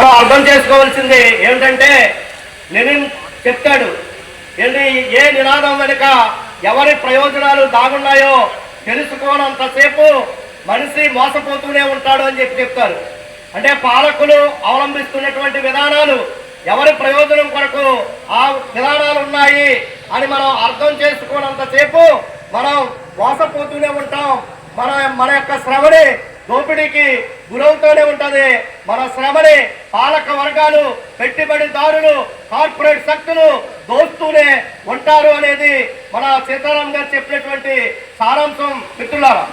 మనం అర్థం చేసుకోవాల్సింది ఏమిటంటే లెనిన్ చెప్తాడు ఏంటి ఏ నినాదం వెనుక ఎవరి ప్రయోజనాలు దాగున్నాయో తెలుసుకోనంతసేపు మనిషి మోసపోతూనే ఉంటాడు అని చెప్పి చెప్తారు. అంటే పాలకులు అవలంబిస్తున్నటువంటి విధానాలు ఎవరి ప్రయోజనం కొరకు ఆ విధానాలు ఉన్నాయి అని మనం అర్థం చేసుకోనంతసేపు మనం మోసపోతూనే ఉంటాం. మన మన యొక్క శ్రవణి దోపిడీకి గురవుతూనే ఉంటది. మన శ్రమని పాలక వర్గాలు పెట్టుబడిదారులు కార్పొరేట్ శక్తులు దోస్తూనే ఉంటారు అనేది మన సీతారాం గారు చెప్పినటువంటి సారాంశం మిత్రులారా.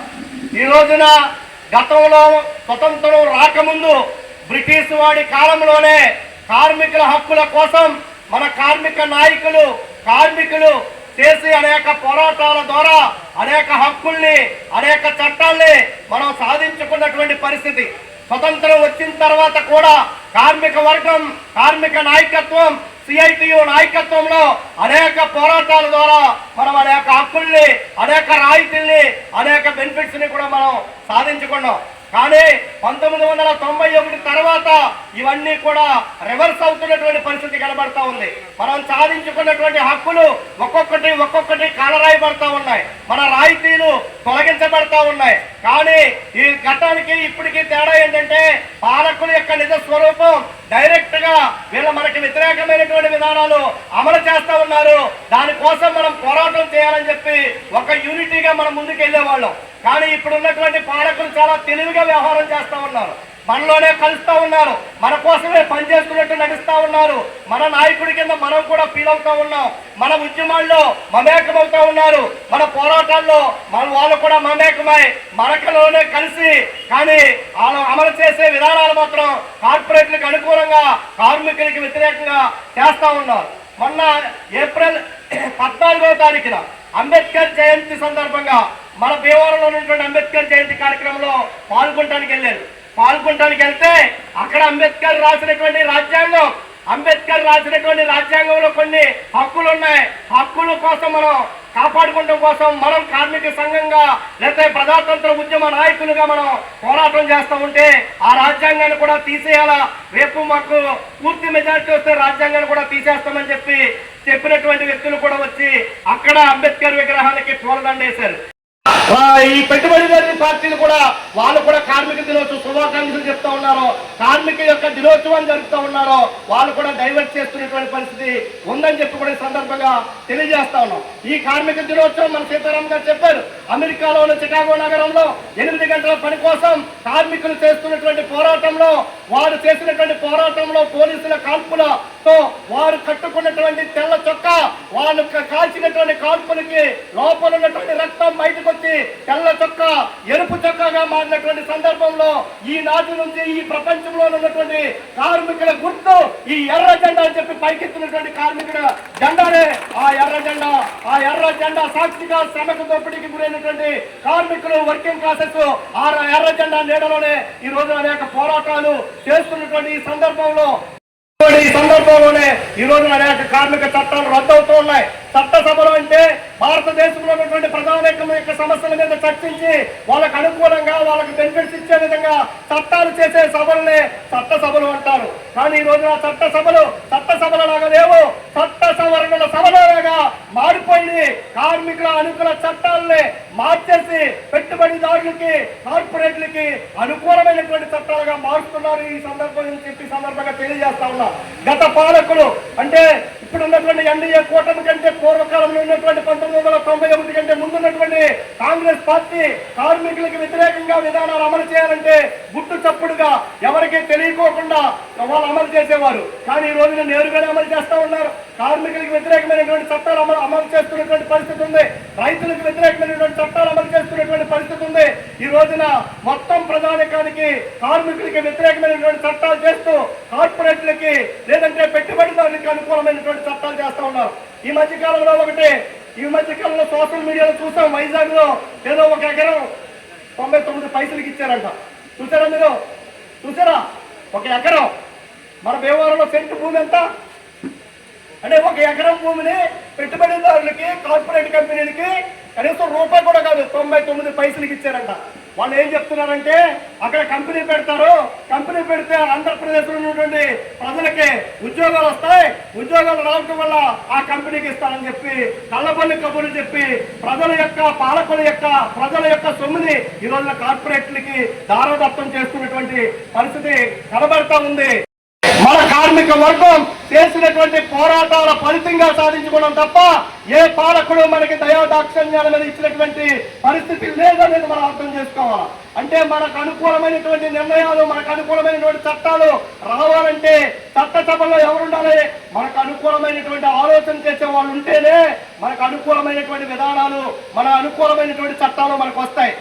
ఈ రోజున గతంలో స్వతంత్రం రాకముందు బ్రిటిష్ వాడి కాలంలోనే కార్మికుల హక్కుల కోసం మన కార్మిక నాయకులు కార్మికులు చేసి అనేక పోరాటాల ద్వారా అనేక హక్కుల్ని అనేక చట్టాల్ని మనం సాధించుకున్నటువంటి పరిస్థితి. స్వతంత్రం వచ్చిన తర్వాత కూడా కార్మిక వర్గం కార్మిక నాయకత్వం సిఐటియు నాయకత్వంలో అనేక పోరాటాల ద్వారా మనం అనేక హక్కుల్ని అనేక రాయితీల్ని అనేక బెనిఫిట్స్ని కూడా మనం సాధించుకున్నాం. కానీ పంతొమ్మిది వందల తొంభై ఒకటి తర్వాత ఇవన్నీ కూడా రివర్స్ అవుతున్నటువంటి పరిస్థితి కనబడతా ఉంది. మనం సాధించుకున్నటువంటి హక్కులు ఒక్కొక్కటి ఒక్కొక్కటి కాలరాయబడతా ఉన్నాయి. మన రాయితీలు తొలగించబడతా ఉన్నాయి. కానీ ఈ ఘట్టానికి ఇప్పటికీ తేడా ఏంటంటే పాలకుల యొక్క నిజ స్వరూపం డైరెక్ట్గా వీళ్ళ మనకి వ్యతిరేకమైనటువంటి విధానాలు అమలు చేస్తా ఉన్నారు. దానికోసం మనం పోరాటం చేయాలని చెప్పి ఒక యూనిటీగా మనం ముందుకు వెళ్ళేవాళ్ళం కానీ ఇప్పుడు ఉన్నటువంటి పాలకులు చాలా తెలివిగా వ్యవహారం చేస్తా ఉన్నారు. మనలోనే కలుస్తూ ఉన్నారు. మన కోసమే పనిచేస్తున్నట్టు నడుస్తూ ఉన్నారు. మన నాయకుడి కింద మనం కూడా ఫీల్ అవుతూ ఉన్నాం. మన ఉద్యమాల్లో మమేకమవుతూ ఉన్నారు. మన పోరాటాల్లో మన వాళ్ళు కూడా మమేకమై మనకలోనే కలిసి కానీ వాళ్ళు అమలు చేసే విధానాలు మాత్రం కార్పొరేట్లకు అనుకూలంగా కార్మికులకి వ్యతిరేకంగా చేస్తూ ఉన్నారు. మొన్న ఏప్రిల్ పద్నాలుగవ తారీఖున అంబేద్కర్ జయంతి సందర్భంగా మన భీమవరంలో ఉన్నటువంటి అంబేద్కర్ జయంతి కార్యక్రమంలో పాల్గొనడానికి వెళ్ళారు. పాల్గొనడానికి వెళ్తే అక్కడ అంబేద్కర్ రాసినటువంటి రాజ్యాంగం అంబేద్కర్ రాసినటువంటి రాజ్యాంగంలో కొన్ని హక్కులు ఉన్నాయి హక్కుల కోసం మనం కాపాడుకోవడం కోసం మనం కార్మిక సంఘంగా లేకపోతే ప్రజాతంత్ర ఉద్యమ నాయకులుగా మనం పోరాటం చేస్తూ ఉంటే ఆ రాజ్యాంగాన్ని కూడా తీసేయాలా? రేపు మాకు పూర్తి మెజారిటీ వస్తే రాజ్యాంగాన్ని కూడా తీసేస్తామని చెప్పి చెప్పినటువంటి వ్యక్తులు కూడా వచ్చి అక్కడ అంబేద్కర్ విగ్రహానికి పూలదండ ఈ పెట్టుబడిదారు పార్టీలు కూడా వాళ్ళు కూడా కార్మిక దినోత్సవం శుభాకాంక్షలు చెప్తా ఉన్నారు. కార్మిక యొక్క దినోత్సవం జరుపుతా ఉన్నారు. వాళ్ళు కూడా డైవర్ట్ చేస్తున్నటువంటి పరిస్థితి ఉందని చెప్పి కూడా సందర్భంగా తెలియజేస్తా ఉన్నాం. ఈ కార్మిక దినోత్సవం మన సీతారాం గారు చెప్పారు. అమెరికాలోని చికాగో నగరంలో ఎనిమిది గంటల పని కోసం కార్మికులు చేస్తున్నటువంటి పోరాటంలో వారు చేసినటువంటి పోరాటంలో పోలీసుల కాల్పులతో వారు కట్టుకున్నటువంటి తెల్ల చొక్క వాళ్ళు కాల్చినటువంటి కాల్పులకి లోపల ఉన్నటువంటి రక్తం బయటకు వచ్చి తెల్ల చొక్క ఎరుపు చొక్కగా మారినటువంటి సందర్భంలో ఈ నాటి నుంచి ఈ ప్రపంచంలో ఉన్నటువంటి కార్మికుల గుర్తు ఈ ఎర్ర జెండా అని చెప్పి పైకెత్తినటువంటి కార్మికుల జెండానే. ఆ ఎర్ర జెండా ఆ ఎర్ర జెండా సాక్షిగా శ్రమకు దోపిడీకి గురైనటువంటి కార్మికులు వర్కింగ్ క్లాసెస్ ఆ ఎర్ర జెండా నీడలోనే ఈ రోజు అనేక పోరాటాలు చేస్తున్నటువంటి ఈ సందర్భంలో ఈ సందర్భంలోనే ఈ రోజు అనేక కార్మిక చట్టాలు రద్దు అవుతూ ఉన్నాయి చట్టసభలు అంటే భారతదేశంలో ఉన్నటువంటి ప్రజానేకం యొక్క సమస్యల మీద చర్చించి వాళ్ళకు అనుకూలంగా వాళ్ళకి బెనిఫిట్స్ ఇచ్చే విధంగా చట్టాలు చేసే సభలనే చట్ట సభలు అంటారు. కానీ ఈ రోజున చట్ట సభలు చట్ట సభల లాగా లేవు. చట్ట సవరణల సభలలాగా మారి కార్మికుల అనుకూల చట్టాలని మార్చేసి పెట్టుబడిదారులకి కార్పొరేట్లకి అనుకూలమైనటువంటి చట్టాలుగా మారుస్తున్నారు ఈ సందర్భం చెప్పి సందర్భంగా తెలియజేస్తా ఉన్నా. గత పాలకులు అంటే ఇప్పుడు ఉన్నటువంటి ఎన్డీఏ కూటమి కంటే పూర్వకాలంలో ఉన్నటువంటి పంతొమ్మిది వందల తొంభై ఒకటి కంటే ముందున్నటువంటి కాంగ్రెస్ పార్టీ కార్మికులకు వ్యతిరేకంగా విధానాలు అమలు చేయాలంటే గుట్టు చప్పుడుగా ఎవరికీ తెలియకోకుండా వాళ్ళు అమలు చేసేవారు. కానీ ఈ రోజున నేరుగానే అమలు చేస్తా ఉన్నారు. కార్మికులకు వ్యతిరేకమైనటువంటి చట్టాలు అమలు అమలు చేస్తున్నటువంటి పరిస్థితి ఉంది. రైతులకు వ్యతిరేకమైనటువంటి చట్టాలు అమలు చేస్తున్నటువంటి పరిస్థితి ఉంది. ఈ రోజున మొత్తం ప్రజానికానికి కార్మికులకి వ్యతిరేకమైనటువంటి చట్టాలు చేస్తూ కార్పొరేట్లకి లేదంటే పెట్టుబడిదారులకి అనుకూలమైనటువంటి చట్టాలు చేస్తూ ఉన్నారు. ఈ మధ్య కాలంలో ఒకటి ఈ మధ్య కాలంలో సోషల్ మీడియాలో చూసాం వైజాగ్లో ఏదో ఒక ఎకరం తొంభై తొమ్మిది పైసలకి ఇచ్చారంట. చూసారా మీరు? చూసారా? ఒక ఎకరం. మన భీమవరంలో సెంటు భూమి ఎంత? అంటే ఒక ఎకరం భూమిని పెట్టుబడిదారులకి కార్పొరేట్ కంపెనీలకి కనీసం రూపాయి కూడా కాదు తొంభై తొమ్మిది పైసలకి ఇచ్చారంట. వాళ్ళు ఏం చెప్తున్నారంటే అక్కడ కంపెనీ పెడతారు. కంపెనీ పెడితే ఆంధ్రప్రదేశ్లో ఉన్నటువంటి ప్రజలకి ఉద్యోగాలు వస్తాయి. ఉద్యోగాలు రావడం వల్ల ఆ కంపెనీకి ఇస్తారని చెప్పి కళ్ళబల్లి కబుర్లు చెప్పి ప్రజల యొక్క పాలకుల యొక్క ప్రజల యొక్క సొమ్ముని ఈ రోజున కార్పొరేట్లకి దారదత్తం చేస్తున్నటువంటి పరిస్థితి కనబడతా ఉంది. మన కార్మిక వర్గం చేసినటువంటి పోరాటాల ఫలితంగా సాధించుకోవడం తప్ప ఏ పాలకుడు మనకి దయా దాక్షణ్యాల మీద ఇచ్చినటువంటి పరిస్థితి లేదనేది మనం అర్థం చేసుకోవాలి? అంటే మనకు అనుకూలమైనటువంటి నిర్ణయాలు మనకు అనుకూలమైనటువంటి చట్టాలు రావాలంటే చట్టసభలో ఎవరుండాలి? మనకు అనుకూలమైనటువంటి ఆలోచన చేసే వాళ్ళు ఉంటేనే మనకు అనుకూలమైనటువంటి విధానాలు మన అనుకూలమైనటువంటి చట్టాలు మనకు వస్తాయి.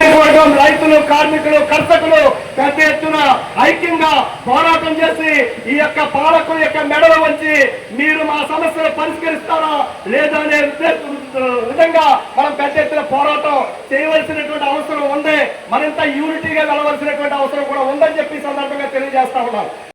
వర్గం రైతులు కార్మికులు కర్షకులు పెద్ద ఎత్తున ఐక్యంగా పోరాటం చేసి ఈ యొక్క పాలకుల యొక్క మెడలు వంచి మీరు మా సమస్యలు పరిష్కరిస్తారా లేదా అనే విధంగా మనం పెద్ద ఎత్తున పోరాటం చేయవలసినటువంటి అవసరం ఉంది. మరింత యూనిటీగా వెళ్ళవలసినటువంటి అవసరం కూడా ఉందని చెప్పి సందర్భంగా తెలియజేస్తా ఉన్నాం